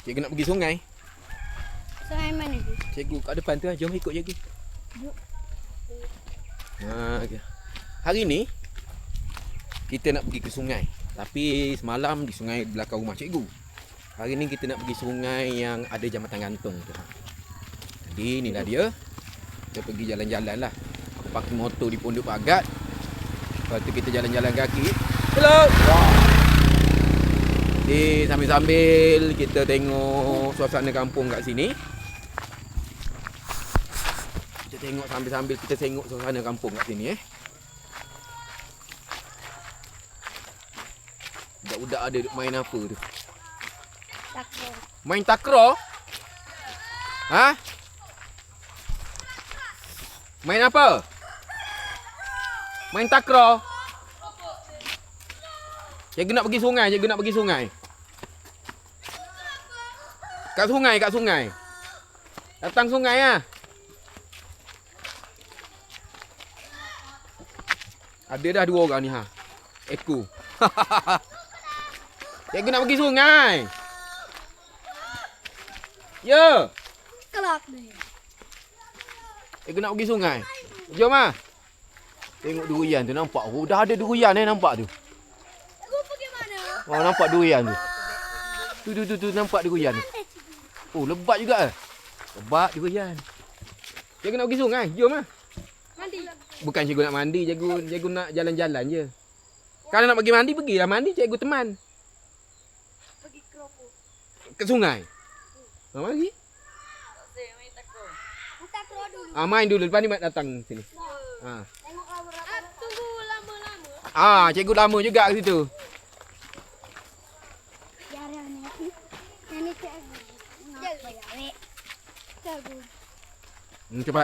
Cikgu nak pergi sungai. Sungai mana tu? Cikgu kat depan tu lah. Jom ikut cikgu. Jom. Ha, okay. Hari ni kita nak pergi ke sungai. Tapi semalam di sungai belakang rumah cikgu. Hari ni kita nak pergi sungai yang ada jambatan gantung tu. Ha. Jadi inilah dia. Kita pergi jalan-jalan lah. Aku parking motor di Pondok Pagat. Lepas tu kita jalan-jalan kaki. Hello. Wow. Jadi sambil-sambil kita tengok suasana kampung kat sini. Kita tengok sambil-sambil kita tengok suasana kampung kat sini eh. Budak-budak ada main apa tu? Takut. Main takraw? Ha? Main apa? Main takraw? Cikgu nak pergi sungai, cikgu nak pergi sungai. Kat sungai, kat sungai. Datang sungai ah. Ada dah dua orang ni ha. Aku. cikgu nak pergi sungai. Ya. Kelak ni. Eh, nak pergi sungai. Jom ah. Tengok durian tu nampak. Oh, dah ada durian eh nampak tu. Aku pergi mana? Oh, nampak durian tu. Tu tu tu tu nampak durian tu. Oh, lebat juga eh. Lebat durian. Cikgu nak pergi sungai. Jom ah. Mandi. Bukan cikgu nak mandi, cikgu cikgu nak jalan-jalan je. Kalau nak pergi mandi, pergilah mandi cikgu teman. Pergi keropok. Ke sungai. Ha, mari. Kita keluar dulu. Ah, main dulu. Lepas ni Mat datang sini. Ha. Ah, tunggu lama-lama. Ah, cikgu lama juga kat situ. เกูมึจะไป